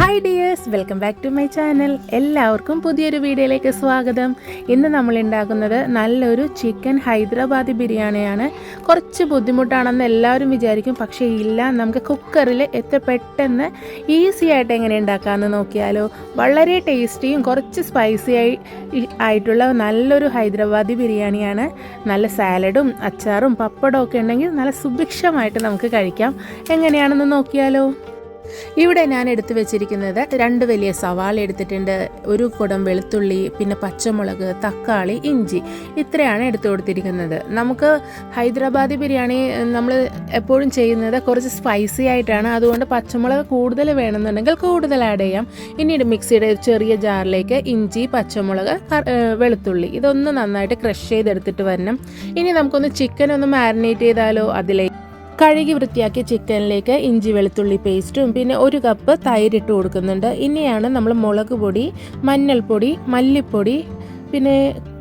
Hi dears welcome back to my channel എല്ലാവർക്കും പുതിയൊരു വീഡിയോയിലേക്ക് സ്വാഗതം. ഇന്ന് നമ്മൾ ഉണ്ടാക്കുന്നത് നല്ലൊരു ചിക്കൻ ഹൈദരാബാദി ബിരിയാണിയാണ്. കുറച്ച് ബുദ്ധിമുട്ടാണെന്ന് എല്ലാവരും വിചാരിക്കും. പക്ഷേ ഇല്ല നമുക്ക് കുക്കറിൽ എത്ര പെട്ടെന്ന് ഈസി ആയിട്ട് എങ്ങനെ ഉണ്ടാക്കാമെന്ന് നോക്കിയാലോ. വളരെ ടേസ്റ്റിയും കുറച്ച് സ്പൈസി ആയി ആയിട്ടുള്ള നല്ലൊരു ഹൈദരാബാദി ബിരിയാണിയാണ്. നല്ല സാലഡും അച്ചാറും പപ്പടവും ഒക്കെ ഉണ്ടെങ്കിൽ നല്ല സുഭിക്ഷമായിട്ട് നമുക്ക് കഴിക്കാം. എങ്ങനെയാണെന്ന് നോക്കിയാലോ. ഇവിടെ ഞാൻ എടുത്തു വെച്ചിരിക്കുന്നത് രണ്ട് വലിയ സവാള എടുത്തിട്ടുണ്ട്. ഒരു കുടം വെളുത്തുള്ളി പിന്നെ പച്ചമുളക് തക്കാളി ഇഞ്ചി. ഇത്രയാണ് എടുത്തു കൊടുത്തിരിക്കുന്നത്. നമുക്ക് ഹൈദരാബാദി ബിരിയാണി നമ്മൾ എപ്പോഴും ചെയ്യുന്നത് കുറച്ച് സ്പൈസി ആയിട്ടാണ്. അതുകൊണ്ട് പച്ചമുളക് കൂടുതൽ വേണമെന്നുണ്ടെങ്കിൽ കൂടുതൽ ആഡ് ചെയ്യാം. പിന്നീട് മിക്സിയുടെ ചെറിയ ജാറിലേക്ക് ഇഞ്ചി പച്ചമുളക് വെളുത്തുള്ളി. ഇതൊന്ന് നന്നായിട്ട് ക്രഷ് ചെയ്തെടുത്തിട്ട് വരണം. ഇനി നമുക്കൊന്ന് ചിക്കൻ ഒന്ന് മാരിനേറ്റ് ചെയ്താലോ അതിലേക്ക് കഴുകി വൃത്തിയാക്കിയ ചിക്കനിലേക്ക് ഇഞ്ചി വെളുത്തുള്ളി പേസ്റ്റും പിന്നെ ഒരു കപ്പ് തൈരിട്ട് കൊടുക്കുന്നുണ്ട്. ഇനിയാണ് നമ്മൾ മുളക് പൊടി മഞ്ഞൾപ്പൊടി മല്ലിപ്പൊടി പിന്നെ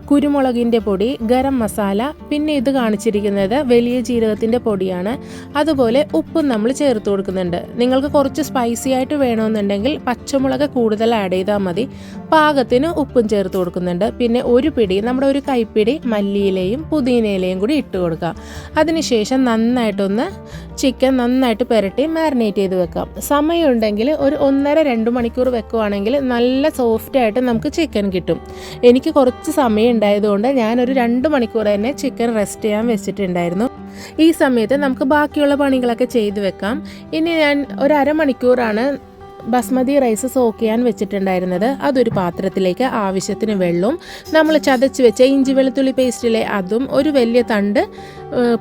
കുരുമുളകിന്റെ പൊടി ഗരം മസാല പിന്നെ ഇത് കാണിച്ചിരിക്കുന്നത് വലിയ ജീരകത്തിന്റെ പൊടിയാണ്. അതുപോലെ ഉപ്പും നമ്മൾ ചേർത്ത് കൊടുക്കുന്നുണ്ട്. നിങ്ങൾക്ക് കുറച്ച് സ്പൈസി ആയിട്ട് വേണമെന്നുണ്ടെങ്കിൽ പച്ചമുളക് കൂടുതൽ ആഡ് ചെയ്താൽ മതി. പാകത്തിന് ഉപ്പും ചേർത്ത് കൊടുക്കുന്നുണ്ട്. പിന്നെ ഒരു പിടി നമ്മുടെ ഒരു കൈപ്പിടി മല്ലിയിലയും പുതിനയിലയും കൂടി ഇട്ട് കൊടുക്കാം. അതിനുശേഷം നന്നായിട്ടൊന്ന് ചിക്കൻ നന്നായിട്ട് പുരട്ടി മാരിനേറ്റ് ചെയ്ത് വെക്കാം. സമയമുണ്ടെങ്കിൽ ഒരു ഒന്നര രണ്ട് മണിക്കൂർ വെക്കുവാണെങ്കിൽ നല്ല സോഫ്റ്റ് ആയിട്ട് നമുക്ക് ചിക്കൻ കിട്ടും. എനിക്ക് കുറച്ച് സമയം ഉണ്ടായതുകൊണ്ട് ഞാനൊരു രണ്ട് മണിക്കൂർ തന്നെ ചിക്കൻ റെസ്റ്റ് ചെയ്യാൻ വെച്ചിട്ടുണ്ടായിരുന്നു. ഈ സമയത്ത് നമുക്ക് ബാക്കിയുള്ള പണികളൊക്കെ ചെയ്തു വെക്കാം. ഇനി ഞാൻ ഒരു അരമണിക്കൂറാണ് ബസ്മതി റൈസ് സോക്ക് ചെയ്യാൻ വെച്ചിട്ടുണ്ടായിരുന്നത്. അതൊരു പാത്രത്തിലേക്ക് ആവശ്യത്തിന് വെള്ളവും നമ്മൾ ചതച്ച് വെച്ച ഇഞ്ചി വെളുത്തുള്ളി പേസ്റ്റിലെ അതും ഒരു വലിയ തണ്ട്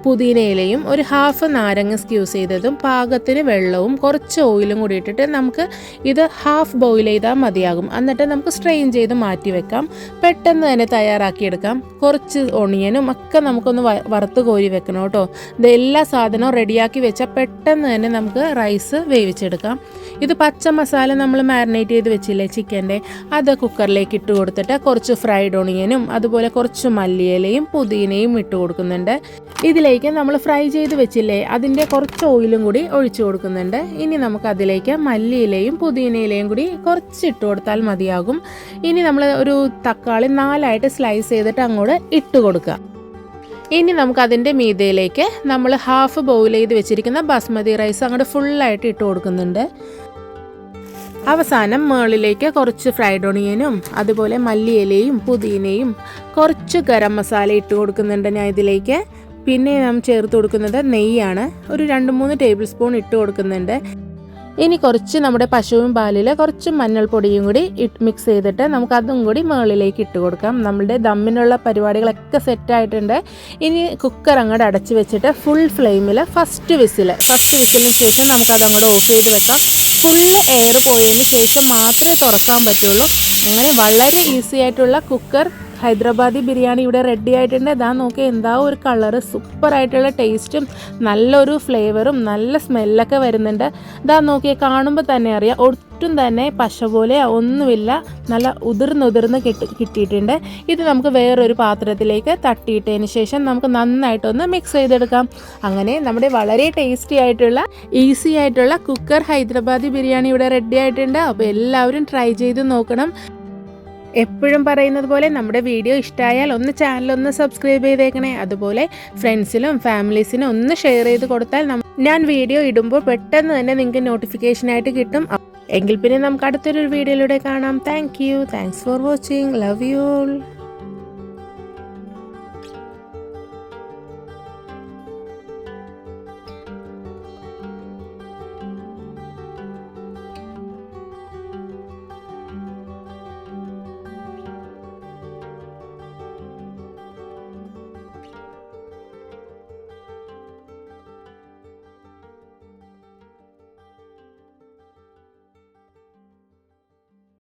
പുതിനയിലയും ഒരു ഹാഫ് നാരങ്ങ സ്ക്യൂസ് ചെയ്തതും പാകത്തിന് വെള്ളവും കുറച്ച് ഓയിലും കൂടി ഇട്ടിട്ട് നമുക്ക് ഇത് ഹാഫ് ബോയിൽ ചെയ്താൽ മതിയാകും. എന്നിട്ട് നമുക്ക് സ്ട്രെയിൻ ചെയ്ത് മാറ്റി വെക്കാം. പെട്ടെന്ന് തന്നെ തയ്യാറാക്കിയെടുക്കാം. കുറച്ച് ഒണിയനും ഒക്കെ നമുക്കൊന്ന് വറുത്ത് കോരി വെക്കണം കേട്ടോ. ഇത് എല്ലാ സാധനവും റെഡിയാക്കി വെച്ചാൽ പെട്ടെന്ന് തന്നെ നമുക്ക് റൈസ് വേവിച്ചെടുക്കാം. ഇത് പച്ച മസാല നമ്മൾ മാരിനേറ്റ് ചെയ്ത് വെച്ചില്ലേ ചിക്കന്റെ അത് കുക്കറിലേക്ക് ഇട്ട് കൊടുത്തിട്ട് കുറച്ച് ഫ്രൈഡ് ഒണിയനും അതുപോലെ കുറച്ച് മല്ലിയിലയും പുതിനയും ഇട്ട് കൊടുക്കുന്നുണ്ട്. ഇതിലേക്ക് നമ്മൾ ഫ്രൈ ചെയ്ത് വെച്ചില്ലേ അതിന്റെ കുറച്ച് ഓയിലും കൂടി ഒഴിച്ചു കൊടുക്കുന്നുണ്ട്. ഇനി നമുക്ക് അതിലേക്ക് മല്ലിയിലയും പുതിനയിലയും കൂടി കുറച്ച് ഇട്ട് കൊടുത്താൽ മതിയാകും. ഇനി നമ്മൾ ഒരു തക്കാളി നാലായിട്ട് സ്ലൈസ് ചെയ്തിട്ട് അങ്ങോട്ട് ഇട്ട് കൊടുക്കുക. ഇനി നമുക്ക് അതിന്റെ മീതയിലേക്ക് നമ്മൾ ഹാഫ് ബോയിൽ ചെയ്ത് വെച്ചിരിക്കുന്ന ബാസ്മതി റൈസ് അങ്ങോട്ട് ഫുള്ളായിട്ട് ഇട്ട് കൊടുക്കുന്നുണ്ട്. അവസാനം മുകളിലേക്ക് കുറച്ച് ഫ്രൈഡ് ഓണിയനും അതുപോലെ മല്ലിയിലയും പുതിനയും കുറച്ച് ഗരം മസാല ഇട്ട് കൊടുക്കുന്നുണ്ട് ഞാൻ ഇതിലേക്ക്. പിന്നെ നാം ചേർത്ത് കൊടുക്കുന്നത് നെയ്യാണ്. ഒരു രണ്ട് മൂന്ന് ടേബിൾ സ്പൂൺ ഇട്ട് കൊടുക്കുന്നുണ്ട്. ഇനി കുറച്ച് നമ്മുടെ പശുവും പാലിൽ കുറച്ച് മഞ്ഞൾപ്പൊടിയും കൂടി മിക്സ് ചെയ്തിട്ട് നമുക്ക് അതും കൂടി മുകളിലേക്ക് ഇട്ട് കൊടുക്കാം. നമ്മുടെ ദമ്മിനുള്ള പരിപാടികളൊക്കെ സെറ്റായിട്ടുണ്ട് ഇനി കുക്കർ അങ്ങോട്ട് അടച്ച് വെച്ചിട്ട് ഫുൾ ഫ്ലെയിമിൽ ഫസ്റ്റ് വിസിൽ ഫസ്റ്റ് വിസിലിന് ശേഷം നമുക്ക് അങ്ങോട്ട് ഓഫ് ചെയ്ത് വെക്കാം. ഫുള്ള് എയർ പോയതിന് ശേഷം മാത്രമേ തുറക്കാൻ പറ്റുള്ളൂ. അങ്ങനെ വളരെ ഈസി ആയിട്ടുള്ള കുക്കർ ഹൈദരാബാദി ബിരിയാണി ഇവിടെ റെഡി ആയിട്ടുണ്ട്. ഇതാ നോക്കി എന്താ ഒരു കളറ് സൂപ്പറായിട്ടുള്ള ടേസ്റ്റും നല്ലൊരു ഫ്ലേവറും നല്ല സ്മെല്ലൊക്കെ വരുന്നുണ്ട്. ഇതാ നോക്കി കാണുമ്പോൾ തന്നെ അറിയാം ഒട്ടും തന്നെ പശ പോലെ ഒന്നുമില്ല നല്ല ഉതിർന്നുതിർന്ന് കിട്ടി കിട്ടിയിട്ടുണ്ട്. ഇത് നമുക്ക് വേറൊരു പാത്രത്തിലേക്ക് തട്ടിയിട്ടതിന് ശേഷം നമുക്ക് നന്നായിട്ടൊന്ന് മിക്സ് ചെയ്തെടുക്കാം. അങ്ങനെ നമ്മുടെ വളരെ ടേസ്റ്റി ആയിട്ടുള്ള ഈസി ആയിട്ടുള്ള കുക്കർ ഹൈദരാബാദി ബിരിയാണി ഇവിടെ റെഡി ആയിട്ടുണ്ട്. അപ്പോൾ എല്ലാവരും ട്രൈ ചെയ്ത് നോക്കണം. എപ്പോഴും പറയുന്നത് പോലെ നമ്മുടെ വീഡിയോ ഇഷ്ടമായാൽ ഒന്ന് ചാനൽ ഒന്ന് സബ്സ്ക്രൈബ് ചെയ്തേക്കണേ. അതുപോലെ ഫ്രണ്ട്സിനും ഫാമിലീസിനും ഒന്ന് ഷെയർ ചെയ്ത് കൊടുത്താൽ ഞാൻ വീഡിയോ ഇടുമ്പോൾ പെട്ടെന്ന് തന്നെ നിങ്ങൾക്ക് നോട്ടിഫിക്കേഷനായിട്ട് കിട്ടും. എങ്കിൽ പിന്നെ നമുക്ക് അടുത്തൊരു വീഡിയോയിലൂടെ കാണാം. Thank you thanks for watching love you all